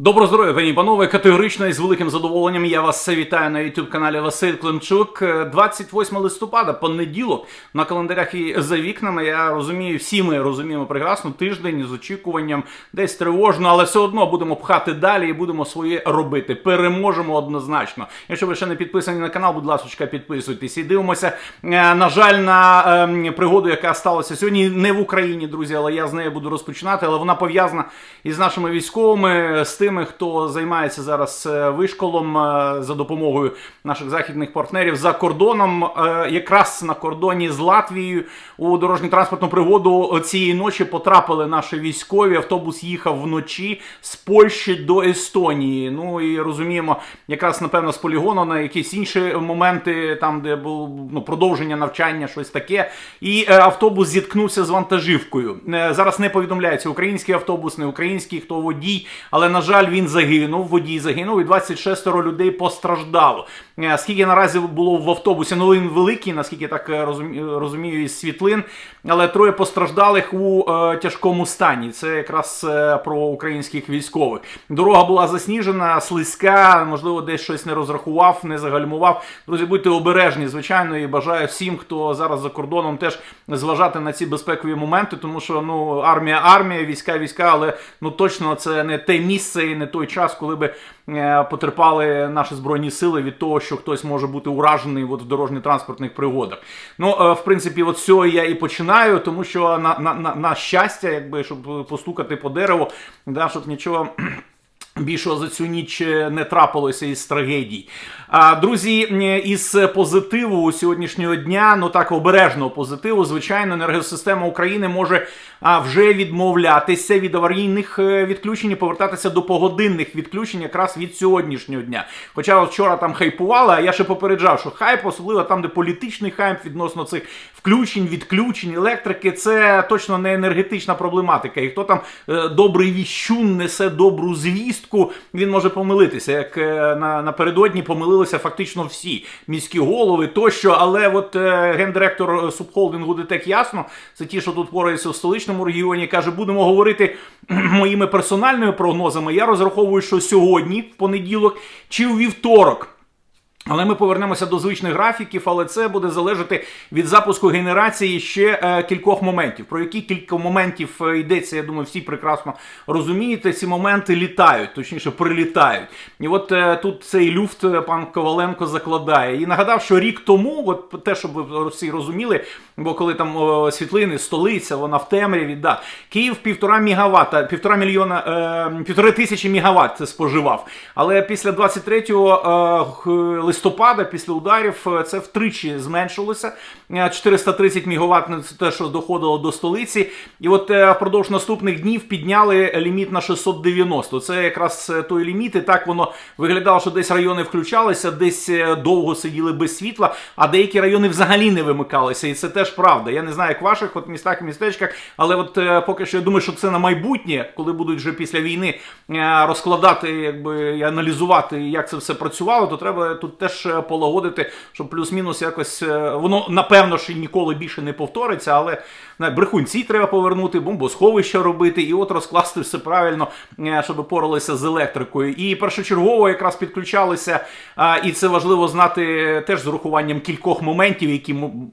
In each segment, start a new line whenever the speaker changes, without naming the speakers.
Доброго здоров'я, пані панове. Категорично і з великим задоволенням я вас вітаю на youtube каналі Василь Климчук. Е, 28 листопада, понеділок, на календарях і за вікнами. Я розумію, всі ми розуміємо прекрасно тиждень з очікуванням, десь тривожно, але все одно будемо пхати далі і будемо своє робити. Переможемо однозначно. Якщо ви ще не підписані на канал, будь ласка, підписуйтесь і дивимося. е, На жаль, на ем, пригоду, яка сталася сьогодні, не в Україні, друзі, але я з нею буду розпочинати. Але вона пов'язана із нашими військовими, з тими, хто займається зараз е, вишколом е, за допомогою наших західних партнерів за кордоном, е, якраз на кордоні з Латвією у дорожньо-транспортну пригоду цієї ночі потрапили наші військові. Автобус їхав вночі з Польщі до Естонії. Ну і розуміємо, якраз напевно з полігону на якісь інші моменти, там де було ну, продовження навчання, щось таке. І автобус зіткнувся з вантажівкою. Зараз не повідомляється український автобус, не український, хто водій, але на жаль, він загинув. Водій загинув, і 26 людей постраждало. Е, Скільки наразі було в автобусі? Ну він великий, наскільки так е, розумію із світлин, але троє постраждалих у е, тяжкому стані. Це якраз е, про українських військових. Дорога була засніжена, слизька, можливо, десь щось не розрахував, не загальмував. Друзі, будьте обережні, звичайно, і бажаю всім, хто зараз за кордоном, теж зважати на ці безпекові моменти, тому що ну армія, армія, війська, війська, але ну точно це не те місце і не той час, коли би е, потерпали наші збройні сили від того, що хтось може бути уражений от в дорожньо-транспортних пригодах. Ну, е, в принципі, от цього я і починаю, тому що на, на, на, на щастя, якби щоб постукати по дереву, да, щоб нічого. Більшого за цю ніч е, не трапилося із трагедій. А, друзі, із позитиву сьогоднішнього дня, ну так обережного позитиву, звичайно, енергосистема України може а, вже відмовлятися від аварійних е, відключень і повертатися до погодинних відключень якраз від сьогоднішнього дня. Хоча вчора там хайпували, а я ще попереджав, що хайп, особливо там, де політичний хайп відносно цих включень, відключень, електрики, це точно не енергетична проблематика. І хто там е, добрий віщун несе добру звістку, він може помилитися. Як е, на, напередодні помилилися фактично всі міські голови тощо. Але от е, гендиректор субхолдингу ДТЕК ясно, це ті, що тут пораються в столичному регіоні, каже, будемо говорити моїми персональними прогнозами. Я розраховую, що сьогодні, в понеділок, чи у вівторок. Але ми повернемося до звичних графіків, але це буде залежати від запуску генерації ще е, кількох моментів. Про які кілька моментів е, йдеться, я думаю, всі прекрасно розумієте. Ці моменти літають, точніше, прилітають. І от е, тут цей люфт е, пан Коваленко закладає. І нагадав, що рік тому, от те, щоб ви всі розуміли, бо коли там о, світлини, столиця, вона в темряві, да. Київ півтора мігаватта, півтора мільйона, е, півтори тисячі мігаватт споживав. Але після 23 е, листопада, після ударів, е, це втричі зменшилося. Е, 430 мегаватт це те, що доходило до столиці. І от е, впродовж наступних днів підняли ліміт на 690. Це якраз е, той ліміт, і так воно виглядало, що десь райони включалися, десь е, довго сиділи без світла, а деякі райони взагалі не вимикалися. І це теж правда. Я не знаю, як в ваших от містах і містечках, але от е, поки що я думаю, що це на майбутнє, коли будуть вже після війни е, розкладати, якби і аналізувати, як це все працювало, то треба тут теж е, полагодити, щоб плюс-мінус якось е, воно напевно що ніколи більше не повториться, але не, брехунці треба повернути, бомбосховища робити, і от розкласти все правильно, е, щоб поралися з електрикою. І першочергово якраз підключалися, а, і це важливо знати теж з урахуванням кількох моментів, які м-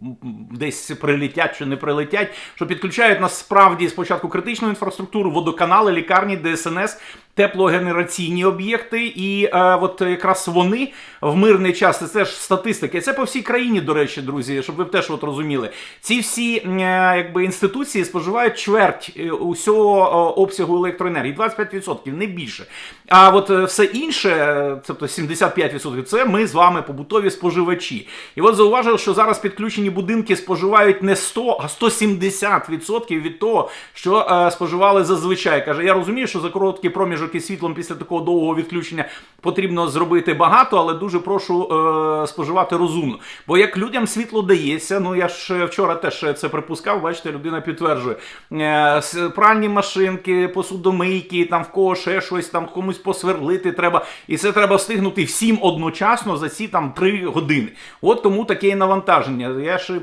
прилетять чи не прилетять, що підключають насправді спочатку критичну інфраструктуру, водоканали, лікарні, ДСНС. Теплогенераційні об'єкти, і е, от якраз вони в мирний час це теж статистики. Це по всій країні, до речі, друзі, щоб ви теж от розуміли. Ці всі е, якби інституції споживають чверть е, усього е, обсягу електроенергії, 25%, не більше. А от е, все інше, тобто 75%, це ми з вами побутові споживачі. І от зауважив, що зараз підключені будинки споживають не 100, а 170% від того, що е, споживали зазвичай. Каже, я розумію, що за короткий проміжок із світлом після такого довгого відключення потрібно зробити багато, але дуже прошу е, споживати розумно. Бо як людям світло дається, ну я ж вчора теж це припускав, бачите, людина підтверджує. Е, пральні машинки, посудомийки, там в кого ще щось, там комусь посверлити треба. І це треба встигнути всім одночасно за ці там три години. От тому таке і навантаження. Я ж і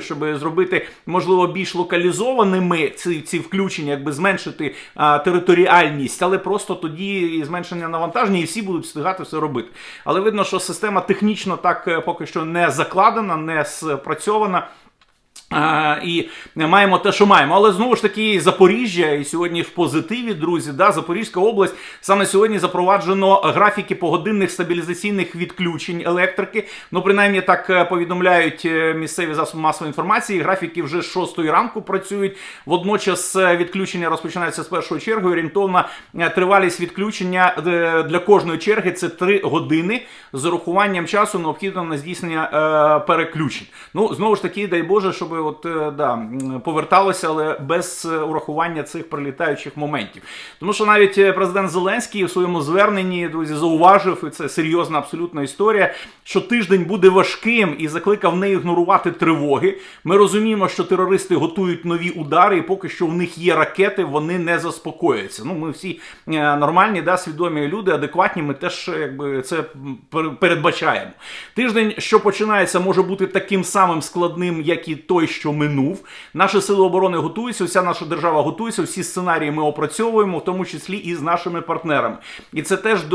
пропоную, щоб зробити, можливо, більш локалізованими ці, ці включення, якби зменшити а, територіальність, але просто просто тоді і зменшення навантаження, і всі будуть встигати все робити. Але видно, що система технічно так е, поки що не закладена, не спрацьована. І маємо те, що маємо. Але знову ж таки, Запоріжжя, і сьогодні в позитиві, друзі, да, Запорізька область саме сьогодні запроваджено графіки погодинних стабілізаційних відключень електрики. Ну, принаймні так е, повідомляють е, місцеві засоби масової інформації. Графіки вже з 6 ранку працюють. Водночас е, відключення розпочинається з першої черги. Орієнтовна тривалість відключення для кожної черги це 3 години з урахуванням часу необхідного на здійснення переключень. Ну, знову ж таки, дай Боже, щоб от, е, да, поверталося, але без е, урахування цих прилітаючих моментів. Тому що навіть е, президент Зеленський у своєму зверненні, друзі, зауважив, і це серйозна абсолютна історія, що тиждень буде важким і закликав не ігнорувати тривоги. Ми розуміємо, що терористи готують нові удари, і поки що в них є ракети, вони не заспокоюються. Ну, ми всі нормальні, да, свідомі люди, адекватні, ми теж якби це передбачаємо. Тиждень, що починається, може бути таким самим складним, як і той, що минув. Наші сили оборони готуються, вся наша держава готується, всі сценарії ми опрацьовуємо, в тому числі і з нашими партнерами. І це теж е,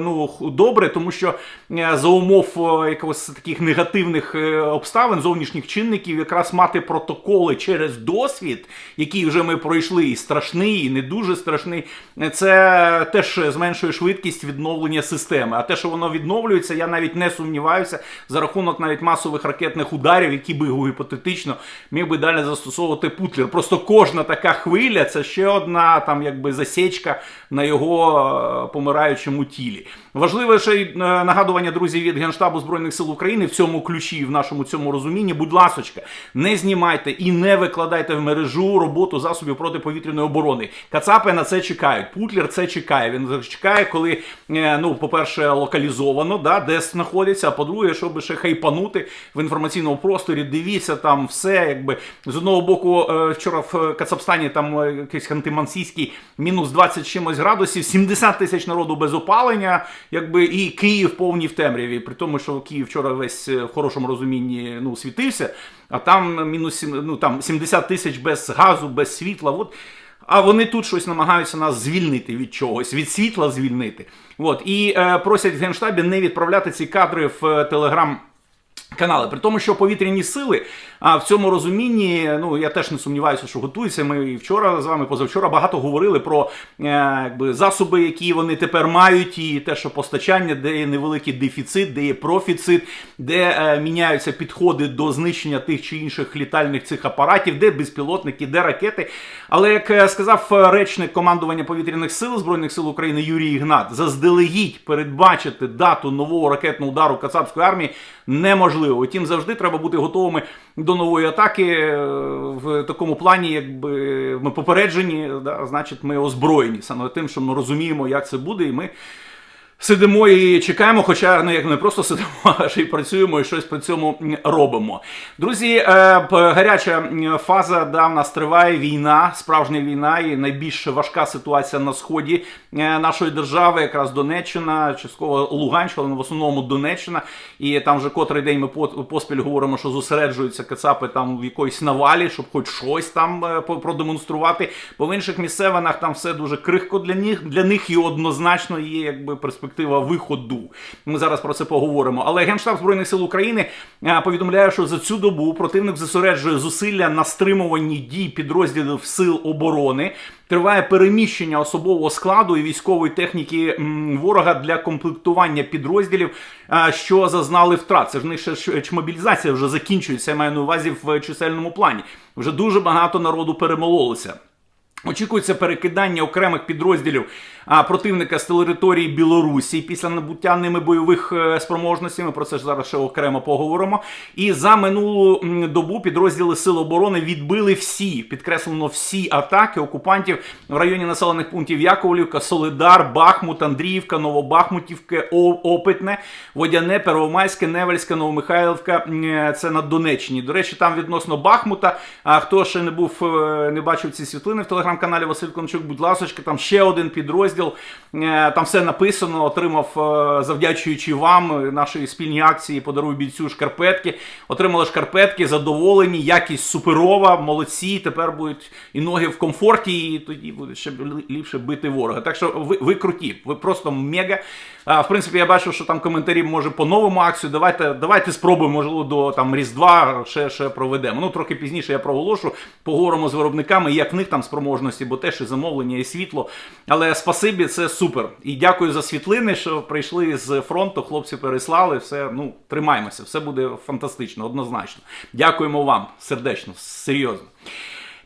ну, добре, тому що е, за умов е, якогось таких негативних обставин, зовнішніх чинників, якраз мати протоколи через досвід, який вже ми пройшли, і страшний, і не дуже страшний, це теж зменшує швидкість відновлення системи. А те, що воно відновлюється, я навіть не сумніваюся за рахунок навіть масових ракетних ударів, які би гіпотетично міг би далі застосовувати Путлер. Просто кожна така хвиля це ще одна там якби засічка на його е, помираючому тілі. Важливе ще й е, нагадування, друзі, від Генштабу Збройних сил України в цьому ключі, в нашому цьому розумінні. Будь ласочка, не знімайте і не викладайте в мережу роботу засобів протиповітряної оборони. Кацапи на це чекають. Путлер це чекає. Він чекає, коли, е, ну, по-перше, локалізовано, да, де знаходиться. А по-друге, щоб ще хайпанути в інформаційному просторі. Дивіться там все, якби з одного боку, е, вчора в Кацапстані там якийсь хантимансійський мінус 20 чимось градусів, 70 тисяч народу без опалення, якби і Київ повній в темряві. При тому, що Київ вчора весь е, в хорошому розумінні ну, світився, а там мінус ну, там 70 тисяч без газу, без світла. От. А вони тут щось намагаються нас звільнити від чогось, від світла звільнити. От. І е, просять в Генштабі не відправляти ці кадри в е, Телеграм. Канали, при тому, що повітряні сили а в цьому розумінні, ну я теж не сумніваюся, що готуються. Ми і вчора з вами позавчора багато говорили про е, якби засоби, які вони тепер мають, і те, що постачання, де є невеликий дефіцит, де є профіцит, де е, міняються підходи до знищення тих чи інших літальних цих апаратів, де безпілотники, де ракети. Але як е, сказав е, речник командування повітряних сил збройних сил України Юрій Ігнат, заздалегідь передбачити дату нового ракетного удару Кацапської армії неможливо. Утім, завжди треба бути готовими до нової атаки е, в такому плані, якби ми попереджені, да, значить, ми озброєні саме тим, що ми розуміємо, як це буде, і ми. Сидимо і чекаємо, хоча ну, як не просто сидимо, а ще й працюємо і щось при цьому робимо. Друзі, е, гаряча фаза да, в нас триває війна, справжня війна, і найбільш важка ситуація на сході е, нашої держави, якраз Донеччина, частково Луганщина, але в основному Донеччина. І там вже котрий день ми по- поспіль говоримо, що зосереджуються кацапи там в якоїсь навалі, щоб хоч щось там е, продемонструвати. Бо в інших місцевинах там все дуже крихко для них, для них і однозначно є якби перспектива виходу. Ми зараз про це поговоримо. Але Генштаб Збройних сил України е, повідомляє, що за цю добу противник зосереджує зусилля на стримуванні дій підрозділів сил оборони. Триває переміщення особового складу і військової техніки ворога для комплектування підрозділів, е, що зазнали втрат. Це ж них ще мобілізація вже закінчується. Я маю на увазі в чисельному плані. Вже дуже багато народу перемололося. Очікується перекидання окремих підрозділів противника з території Білорусі після набуття ними бойових е, спроможностей. Ми про це ж зараз ще окремо поговоримо. І за минулу добу підрозділи Сил оборони відбили всі, підкреслено всі атаки окупантів в районі населених пунктів Яковлівка, Солидар, Бахмут, Андріївка, Новобахмутівка, Опитне, Водяне, Первомайське, Невельське, Новомихайлівка. е, Це на Донеччині. До речі, там відносно Бахмута. А хто ще не був, е, не бачив ці світлини в телеграм-каналі Василь Кончук, будь ласочка, там ще один підрозділ розділ. Е, Там все написано. Отримав, е, завдячуючи вам, нашої спільній акції подаруй бійцю шкарпетки. Отримали шкарпетки, задоволені, якість суперова, молодці. Тепер будуть і ноги в комфорті, і тоді буде ще ліпше бити ворога. Так що ви, ви круті, ви просто мега. А, в принципі, я бачу, що там коментарі може по новому акцію. Давайте, давайте спробуємо, можливо, до там Різдва ще, ще проведемо. Ну, трохи пізніше я проголошу, поговоримо з виробниками, як в них там спроможності, бо теж і замовлення, і світло. Але спасибі, це супер. І дякую за світлини, що прийшли з фронту. Хлопці переслали. Все, ну, тримаємося, все буде фантастично, однозначно. Дякуємо вам сердечно, серйозно.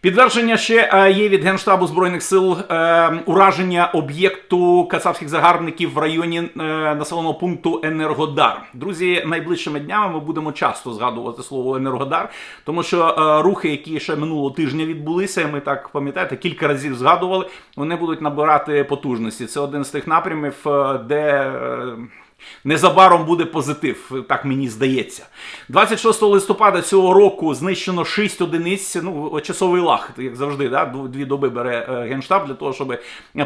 Підтвердження ще е, є від Генштабу Збройних сил е, ураження об'єкту кацапських загарбників в районі е, населеного пункту Енергодар. Друзі, найближчими днями ми будемо часто згадувати слово Енергодар, тому що рухи, які ще минулого тижня відбулися, ми так пам'ятаєте, кілька разів згадували, вони будуть набирати потужності. Це один з тих напрямів, де. Незабаром буде позитив, так мені здається. 26 листопада цього року знищено 6 одиниць. Ну, часовий лаг, як завжди, да? дві доби бере е, генштаб для того, щоб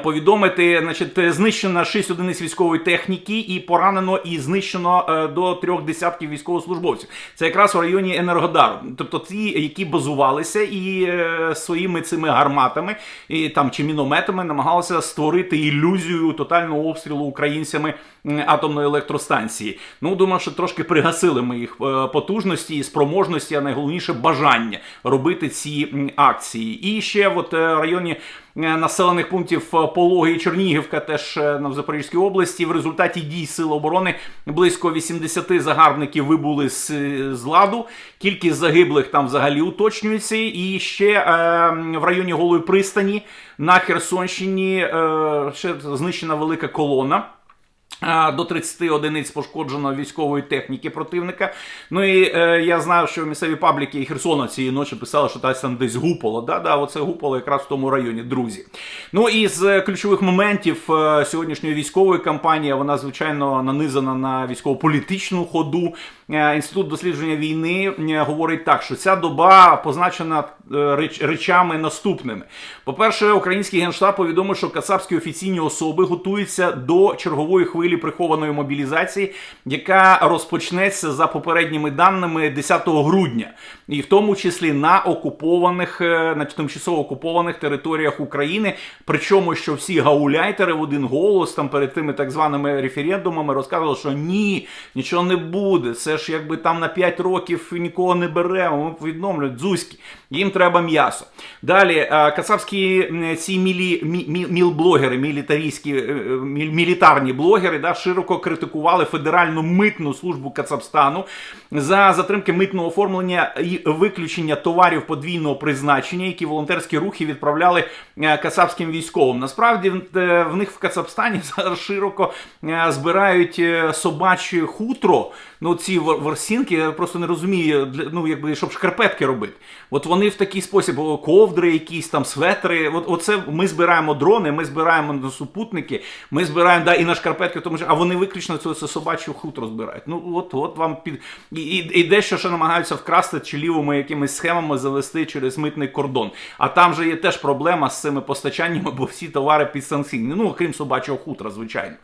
повідомити. Значить, знищено 6 одиниць військової техніки і поранено і знищено е, до трьох десятків військовослужбовців. Це якраз в районі Енергодару. Тобто ті, які базувалися і е, своїми цими гарматами і там чи мінометами намагалися створити ілюзію тотального обстрілу українцями м, атомної електростанції. Ну, думаю, що трошки пригасили ми їх е, потужності і спроможності, а найголовніше бажання робити ці акції. І ще е, в районі е, населених пунктів Пологи і Чернігівка, теж на в Запорізькій області, в результаті дій Сил оборони близько 80 загарбників вибули з, з ладу. Кількість загиблих там взагалі уточнюється. І ще е, в районі Голої пристані на Херсонщині е, ще знищена велика колона. До 30 одиниць пошкоджено військової техніки противника. Ну і е, я знаю, що місцеві пабліки і Херсона цієї ночі писали, що та там десь гупало. Да, да, оце гупало якраз в тому районі, друзі. Ну і з ключових моментів е, сьогоднішньої військової кампанії, вона звичайно нанизана на військово-політичну ходу. Е, Інститут дослідження війни е, говорить так, що ця доба позначена реч- речами наступними. По-перше, український генштаб повідомив, що кацапські офіційні особи готуються до чергової хвилі прихованої мобілізації, яка розпочнеться за попередніми даними 10 грудня, і в тому числі на окупованих, е, на тимчасово окупованих територіях України. Причому, що всі гауляйтери в один голос там перед тими так званими референдумами розказували, що ні, нічого не буде. Це ж якби там на 5 років нікого не беремо. Ми повідомлюють дзузькі. Їм треба м'ясо. Далі е, кацапські ці мілі, мі, мі, мілблогери, мілітарійські, е, мілітарні блогери, да, широко критикували Федеральну митну службу Кацапстану за затримки митного оформлення і виключення товарів подвійного призначення, які волонтерські рухи відправляли е, кацапським військовим. Насправді в- е, них в Кацапстані зараз широко е, збирають собаче хутро. Ну, ці вор- ворсінки, я просто не розумію, ну, якби, щоб шкарпетки робити. От вони в такий спосіб, ковдри, якісь там светри. От, оце ми збираємо дрони, ми збираємо на супутники, ми збираємо да, і на шкарпетки, тому що, а вони виключно це собачу хутро збирають. Ну, от, от вам під. І, і, і дещо ще намагаються вкрасти чи лівими якимись схемами завести через митний кордон. А там же є теж проблема з цими постачаннями, бо всі товари підсанкційні. Ну, окрім собачого хутра, звичайно.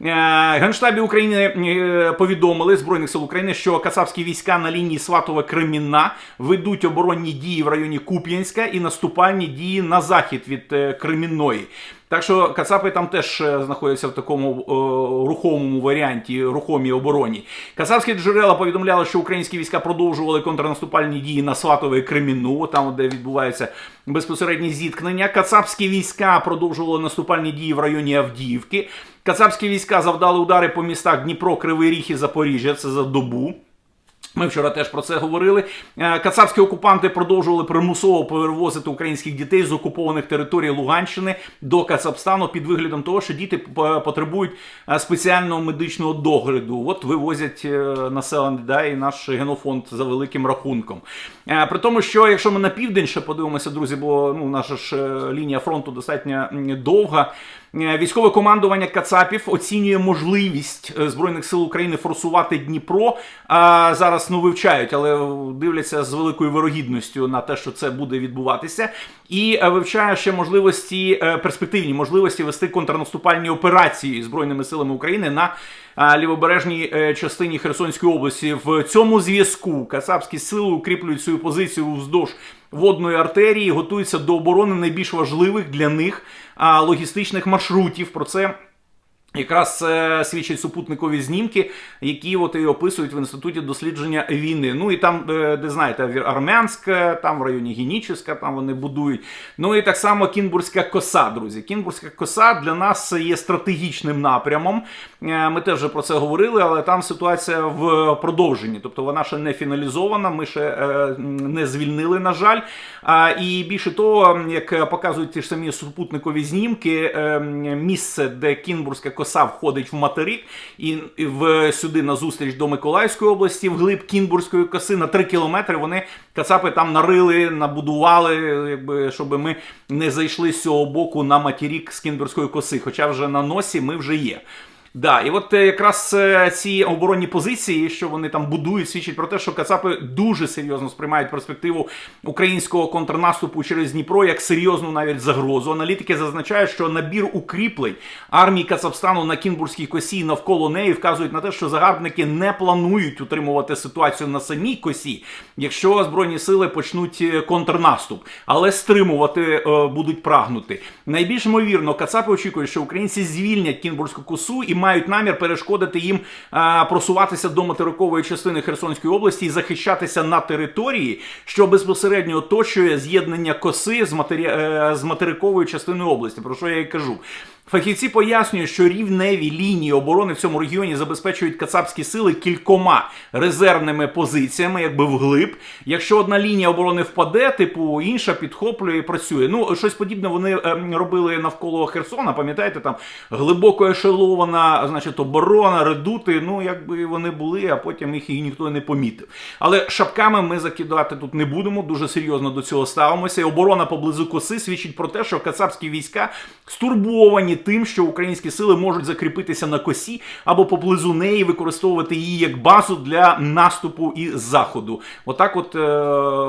Е, Генштабі України е, повідомили Збройних сил України, що кацапські війська на лінії Сватове Кремінна ведуть оборонні дії в районі Куп'янська і наступальні дії на захід від е, Кремінної. Так що Кацапи там теж е, знаходяться в такому е, рухомому варіанті, рухомій обороні. Кацапські джерела повідомляли, що українські війська продовжували контрнаступальні дії на Сватове і Кремінну, там де відбуваються безпосередні зіткнення. Кацапські війська продовжували наступальні дії в районі Авдіївки. Кацапські війська завдали удари по містах Дніпро, Кривий Ріг і Запоріжжя. Це за добу. Ми вчора теж про це говорили. Е, Кацапські окупанти продовжували примусово перевозити українських дітей з окупованих територій Луганщини до Кацапстану під виглядом того, що діти потребують е, спеціального медичного догляду. От вивозять е, населення, да, і наш генофонд за великим рахунком. При тому, що якщо ми на південь ще подивимося, друзі, бо ну наша ж лінія фронту достатньо довга. Е, Військове командування Кацапів оцінює можливість е, збройних сил України форсувати Дніпро. А зараз ну вивчають, але дивляться з великою вирогідністю на те, що це буде відбуватися, і е, вивчає ще можливості е, перспективні можливості вести контрнаступальні операції збройними силами України на лівобережній е, частині Херсонської області. В цьому зв'язку кацапські сили укріплюють свою позицію вздовж водної артерії, готуються до оборони найбільш важливих для них логістичних маршрутів. Про це. Якраз е, свідчать супутникові знімки, які от і описують в інституті дослідження війни. Ну і там, е, де знаєте, Армянськ, там в районі Геніческа, там вони будують. Ну і так само Кінбурзька коса, друзі. Кінбурзька коса для нас є стратегічним напрямом. Е, Ми теж про це говорили, але там ситуація в продовженні. Тобто вона ще не фіналізована, ми ще е, не звільнили, на жаль. І більше того, як показують ті ж самі супутникові знімки, е, місце, де Кінбурзька коса входить в материк, і в сюди на зустріч до Миколаївської області, вглиб Кінбурзької коси на 3 кілометри. Вони кацапи там нарили, набудували, якби щоб ми не зайшли з цього боку на материк з Кінбурзької коси. Хоча вже на носі ми вже є. Да, і от е, якраз е, ці оборонні позиції, що вони там будують, свідчать про те, що Кацапи дуже серйозно сприймають перспективу українського контрнаступу через Дніпро як серйозну навіть загрозу. Аналітики зазначають, що набір укріплень армії Кацапстану на Кінбурзькій косі навколо неї вказують на те, що загарбники не планують утримувати ситуацію на самій косі, якщо збройні сили почнуть е, контрнаступ, але стримувати будуть прагнути. Найбільш ймовірно, Кацапи очікують, що українці звільнять Кінбурзьку косу і мають намір перешкодити їм просуватися до материкової частини Херсонської області і захищатися на території, що безпосередньо оточує з'єднання коси з, матері... е, з материковою частиною області. Про що я і кажу. Фахівці пояснюють, що рівневі лінії оборони в цьому регіоні забезпечують кацапські сили кількома резервними позиціями, якби вглиб. Якщо одна лінія оборони впаде, типу інша підхоплює і працює. Ну щось подібне вони ем, робили навколо Херсона. Пам'ятаєте, там глибоко ешелована, значить, оборона, редути. Ну якби вони були, а потім їх і ніхто не помітив. Але шапками ми закидати тут не будемо. Дуже серйозно до цього ставимося. І оборона поблизу коси свідчить про те, що кацапські війська стурбовані тим, що українські сили можуть закріпитися на косі або поблизу неї, використовувати її як базу для наступу і заходу. Отак, от е,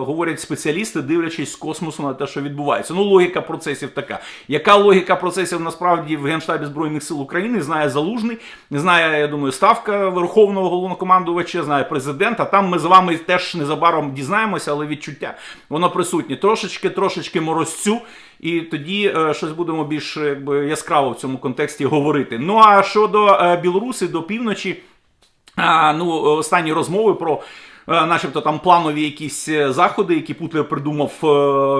говорять спеціалісти, дивлячись з космосу на те, що відбувається. Ну, логіка процесів така. Яка логіка процесів насправді в Генштабі Збройних сил України знає Залужний, знає, я думаю, ставка Верховного головнокомандувача, знає президент. А там ми з вами теж незабаром дізнаємося, але відчуття воно присутнє. Трошечки, трошечки морозцю. І тоді е, щось будемо більш якби яскраво в цьому контексті говорити. Ну а щодо е, Білоруси до півночі, е, ну останні розмови про. е, Начебто там планові якісь е, заходи, які Путлер придумав е,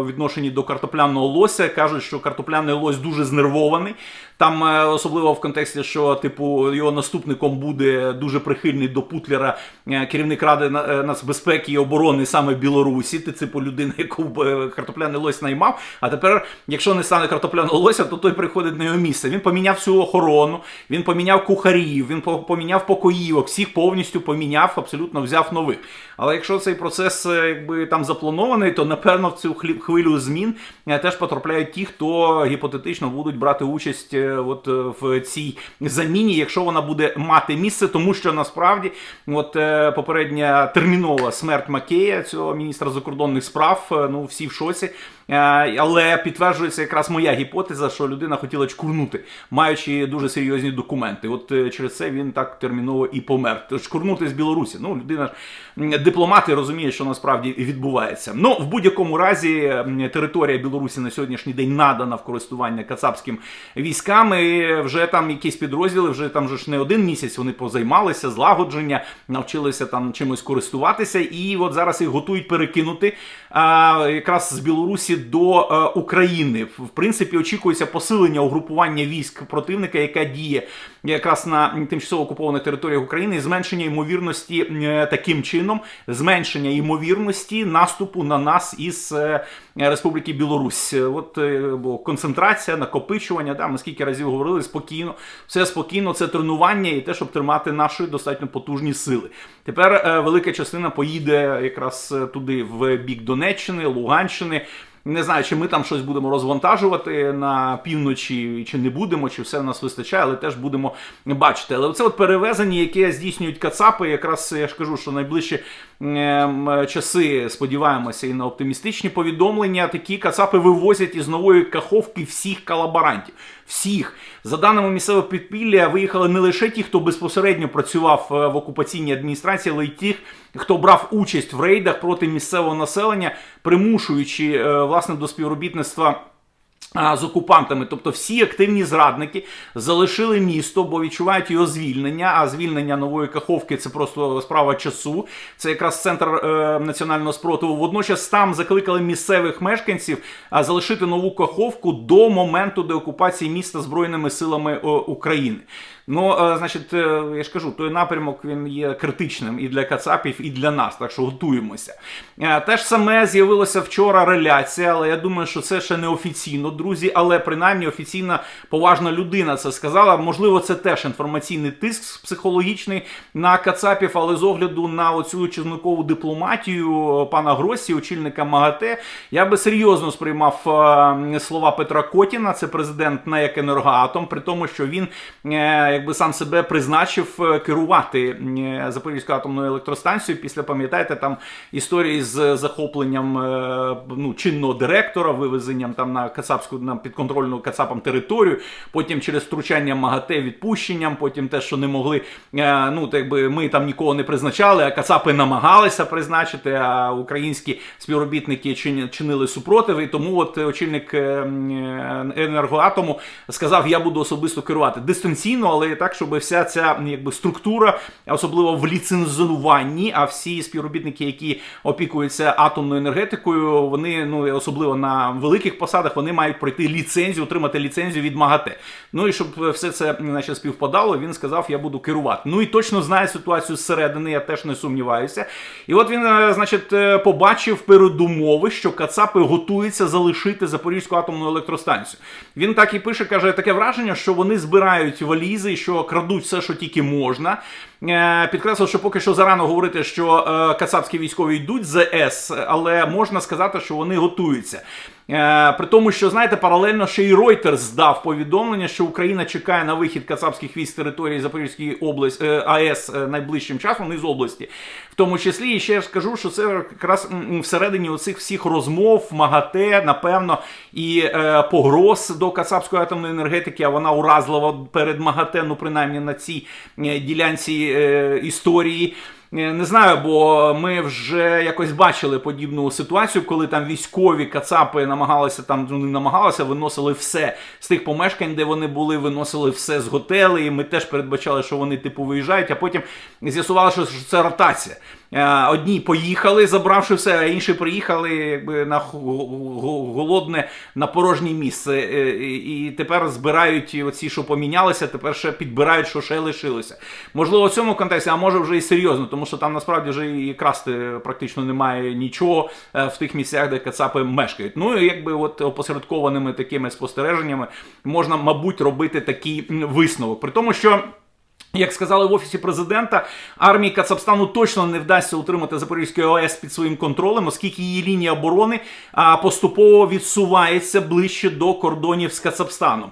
в відношенні до картопляного лося. Кажуть, що картопляний лось дуже знервований. Там е, особливо в контексті, що типу його наступником буде дуже прихильний до Путлера е, керівник ради е, нацбезпеки і оборони саме Білорусі. Ти типу людина, яку картопляний лось наймав. А тепер, якщо не стане картопляного лося, то той приходить на його місце. Він поміняв всю охорону, він поміняв кухарів, він поміняв покоївок, всіх повністю поміняв, абсолютно взяв нових. Але якщо цей процес е, якби там запланований, то напевно в цю хвилю змін е, теж потрапляють ті, хто гіпотетично будуть брати участь е, от в цій заміні, якщо вона буде мати місце, тому що насправді от попередня термінова смерть Макея, цього міністра закордонних справ, ну всі в шоці. Е, Але підтверджується якраз моя гіпотеза, що людина хотіла чкурнути, маючи дуже серйозні документи. От е, через це він так терміново і помер. Чкурнути з Білорусі. Ну, людина ж м, дипломат і розуміє, що насправді відбувається. Ну, в будь-якому разі, територія Білорусі на сьогоднішній день надана в користування кацапським військам. І вже там якісь підрозділи, вже там же ж не один місяць вони позаймалися, злагодження, навчилися там чимось користуватися. І от зараз їх готують перекинути а, якраз з Білорусі до е, України. В принципі, очікується посилення угрупування військ противника, яка діє якраз на тимчасово окупованих територіях України, і зменшення ймовірності е, таким чином, зменшення ймовірності наступу на нас із е, Республіки Білорусь. Е, От е, бо концентрація, накопичування. Да, ми скільки разів говорили спокійно, все спокійно, це тренування і те, щоб тримати наші достатньо потужні сили. Тепер е, велика частина поїде якраз е, туди, в бік Донеччини, Луганщини. Не знаю, чи ми там щось будемо розвантажувати на півночі, чи не будемо, чи все в нас вистачає, але теж будемо бачити. Але це от перевезення, яке здійснюють Кацапи, якраз я ж кажу, що найближчі ем, часи сподіваємося і на оптимістичні повідомлення. Такі Кацапи вивозять із нової каховки всіх колаборантів. Всіх за даними місцевого підпілля, виїхали не лише ті, хто безпосередньо працював е, в окупаційній адміністрації, але й ті, хто брав участь в рейдах проти місцевого населення, примушуючи е, власне до співробітництва. З окупантами, тобто всі активні зрадники залишили місто, бо відчувають його звільнення. А звільнення нової каховки це просто справа часу. Це якраз центр е, національного спротиву. Водночас там закликали місцевих мешканців залишити нову каховку до моменту деокупації міста збройними силами України. Ну, е, значить, е, я ж кажу, той напрямок він є критичним і для Кацапів, і для нас, так що готуємося. Е, Те ж саме з'явилася вчора реляція, але я думаю, що це ще не офіційно, друзі. Але принаймні офіційна поважна людина це сказала. Можливо, це теж інформаційний тиск психологічний на Кацапів, але з огляду на оцю чинникову дипломатію пана Гросі, очільника МАГАТЕ, я би серйозно сприймав слова Петра Котіна, це президент НЕК «Енергоатом», при тому, що він якби сам себе призначив е, керувати е, Запорізькою атомною електростанцією. Після пам'ятаєте там історії з захопленням е, ну, чинного директора, вивезенням там на Кацапську на підконтрольну Кацапам територію. Потім через втручання МАГАТЕ відпущенням. Потім те, що не могли. Ну так якби ми там нікого не призначали, а Кацапи намагалися призначити. А українські співробітники чинили супротив. І тому от очільник е, м, е, енергоатому сказав: я буду особисто керувати дистанційно, але так, щоб вся ця якби структура, особливо в ліцензуванні, а всі співробітники, які опікуються атомною енергетикою, вони ну особливо на великих посадах, вони мають пройти ліцензію, отримати ліцензію від МАГАТЕ. Ну і щоб все це наче співпадало, він сказав, я буду керувати. Ну і точно знає ситуацію зсередини, я теж не сумніваюся. І от він, е, значить, е, побачив передумови, що Кацапи готуються залишити Запорізьку атомну електростанцію. Він так і пише, каже, таке враження, що вони збирають валізи, що крадуть все, що тільки можна. Е, Підкреслив, що поки що зарано говорити, що е, кацапські військові йдуть з ЕС, але можна сказати, що вони готуються. Е, При тому, що знаєте, паралельно ще й Reuters здав повідомлення, що Україна чекає на вихід кацапських військ з території Запорізької області АЕС найближчим часом із області. В тому числі і ще скажу, що це якраз всередині оцих всіх розмов, МАГАТЕ, напевно, і е, погроз до кацапської атомної енергетики, а вона уразлива перед МАГАТЕ, ну принаймні на цій е, е, історії. Е, Не знаю, бо ми вже якось бачили подібну ситуацію, коли там військові кацапи намагалися там ну, не намагалися, виносили все з тих помешкань, де вони були, виносили все з готелей. Ми теж передбачали, що вони типу виїжджають, а потім з'ясувалося, що це ротація. Е, Одні поїхали, забравши все, а інші приїхали якби на голодне на порожнє місце. Е, І і тепер збирають оці, що помінялися, тепер ще підбирають, що ще лишилося. Можливо, в цьому контексті, а може вже і серйозно, тому що там насправді вже і красти практично немає нічого е, в тих місцях, де кацапи мешкають. Ну і якби от опосередкованими такими спостереженнями можна, мабуть, робити такий висновок. При тому, що. Як сказали в офісі президента, армії Кацапстану точно не вдасться утримати Запорізьку ОС під своїм контролем, оскільки її лінія оборони поступово відсувається ближче до кордонів з Кацапстаном.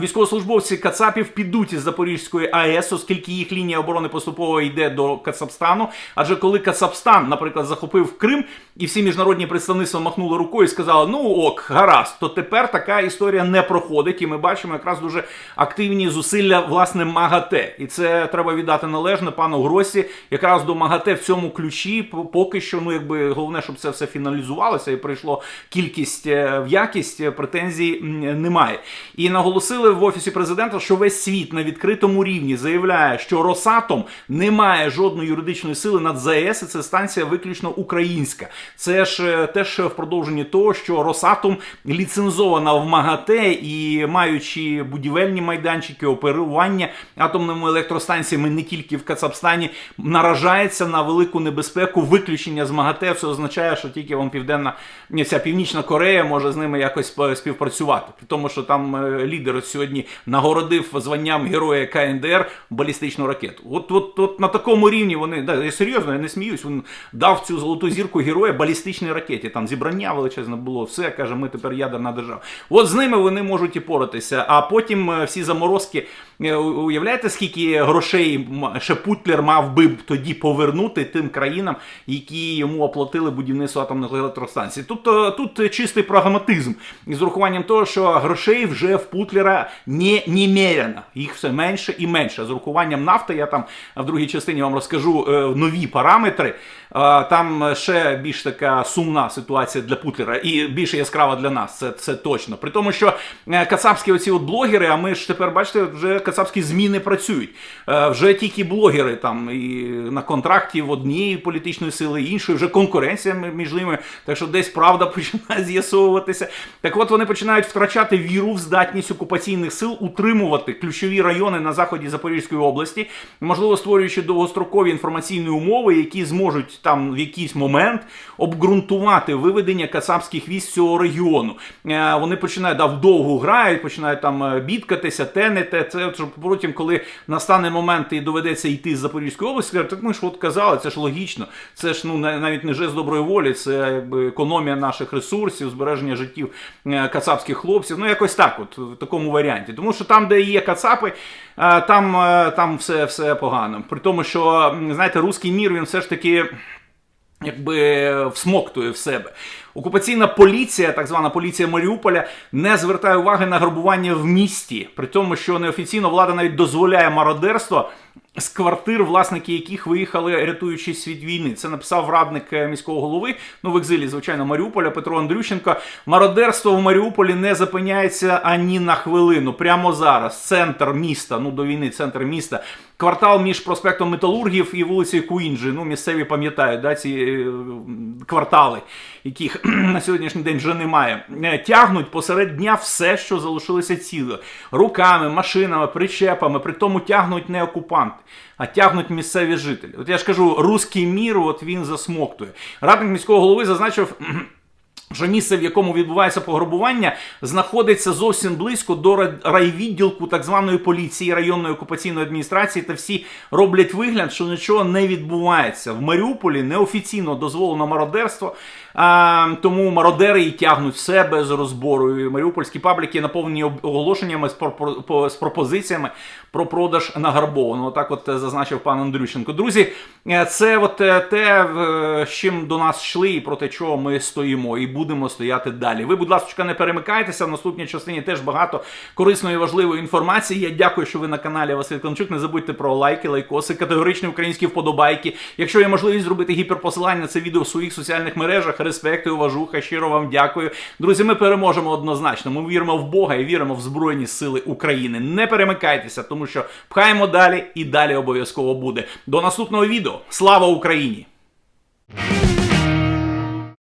Військовослужбовці Кацапів підуть із Запорізької АЕС, оскільки їх лінія оборони поступово йде до Кацапстану. Адже коли Кацапстан, наприклад, захопив Крим, і всі міжнародні представництва махнули рукою і сказали: ну ок, гаразд, то тепер така історія не проходить, і ми бачимо якраз дуже активні зусилля власне МАГАТЕ. І це треба віддати належне пану Гросі. Якраз до МАГАТЕ в цьому ключі поки що, ну якби головне, щоб це все фіналізувалося і прийшло кількість е, в якість е, претензій немає. І наголосили в офісі президента, що весь світ на відкритому рівні заявляє, що Росатом не має жодної юридичної сили над ЗАЕС, і це станція виключно українська. Це ж е, теж в продовженні того, що Росатом ліцензована в МАГАТЕ і маючи будівельні майданчики, оперування атомними атомними електростанціями не тільки в Кацапстані, наражається на велику небезпеку виключення з МАГАТЕ. Це означає, що тільки вам південна ця північна Корея може з ними якось співпрацювати. При тому, що там е, лідер сьогодні нагородив званням героя КНДР балістичну ракету. От, от, от на такому рівні вони да, я серйозно, я не сміюсь. Він дав цю золоту зірку героя балістичній ракеті. Там зібрання величезне було. Все каже, ми тепер ядерна держава. От з ними вони можуть і поратися. А потім е, всі заморозки. е, Уявляєте, скільки грошей ще Путлер мав би тоді повернути тим країнам, які йому оплатили будівництво атомних електростанцій. Тут, е, тут чистий прагматизм із урахуванням того, що грошей вже в Путлера не, немерено. Їх все менше і менше. З урахуванням нафти, я там в другій частині вам розкажу е, нові параметри. Е, Там ще більш така сумна ситуація для Путлера і більш яскрава для нас. Це, це точно. При тому, що кацапські оці от блогери, а ми ж тепер бачите, вже кацапські змі не працюють. Е, Вже тільки блогери там і на контракті в однієї політичної сили, іншої, вже конкуренція між ними. Так що десь правда починає з'ясовуватися. Так от вони починають втрачати віру в здатність окупаційних сил утримувати ключові райони на заході Запорізької області, можливо, створюючи довгострокові інформаційні умови, які зможуть там в якийсь момент обґрунтувати виведення кацапських військ цього регіону. Е, Вони починають да, вдовгу грають, починають там е, бідкатися, тенете. Це потім, коли настане момент і доведеться йти з Запорізької області, скажуть, так ми ж от казали, це ж логічно. Це ж ну навіть не жест доброї волі, це якби економія наших ресурсів, збереження життів е, кацапських хлопців. Ну якось так, от в такому варіанті. Тому що там, де є кацапи, е, там, е, там все, все погано. При тому, що знаєте, руський мір він все ж таки якби всмоктує в себе. Окупаційна поліція, так звана поліція Маріуполя, не звертає уваги на грабування в місті, при тому, що неофіційно влада навіть дозволяє мародерство з квартир, власники яких виїхали, рятуючись від війни. Це написав радник е, міського голови, ну в екзилі, звичайно, Маріуполя Петро Андрющенко. Мародерство в Маріуполі не зупиняється ані на хвилину. Прямо зараз центр міста, ну до війни, центр міста. Квартал між проспектом Металургів і вулицею Куінджі. Ну, місцеві пам'ятають да, ці е, квартали, яких на сьогоднішній день вже немає. Е, Тягнуть посеред дня все, що залишилося ціле. Руками, машинами, причепами. При тому тягнуть не окупанти, а тягнуть місцеві жителі. От я ж кажу, руський мір, от він засмоктує. Радник міського голови зазначив. що місце, в якому відбувається пограбування, знаходиться зовсім близько до ра- райвідділку так званої поліції районної окупаційної адміністрації, та всі роблять вигляд, що нічого не відбувається. В Маріуполі неофіційно дозволено мародерство, а, тому мародери і тягнуть все без розбору. І маріупольські пабліки наповнені оголошеннями з, з пропозиціями про продаж нагарбованого. Так, от е, зазначив пан Андрющенко. Друзі, е, це от е, те, з чим до нас йшли, і проти чого ми стоїмо, і будемо стояти далі. Ви, будь ласка, не перемикайтеся. В наступній частині теж багато корисної і важливої інформації. Я дякую, що ви на каналі Василь Климчук. Не забудьте про лайки, лайкоси, категоричні українські вподобайки. Якщо є можливість зробити гіперпосилання на це відео в своїх соціальних мережах, респект і уважуха. Щиро вам дякую. Друзі, ми переможемо однозначно. Ми віримо в Бога і віримо в Збройні Сили України. Не перемикайтеся, тому що пхаємо далі і далі обов'язково буде. До наступного відео. Слава Україні!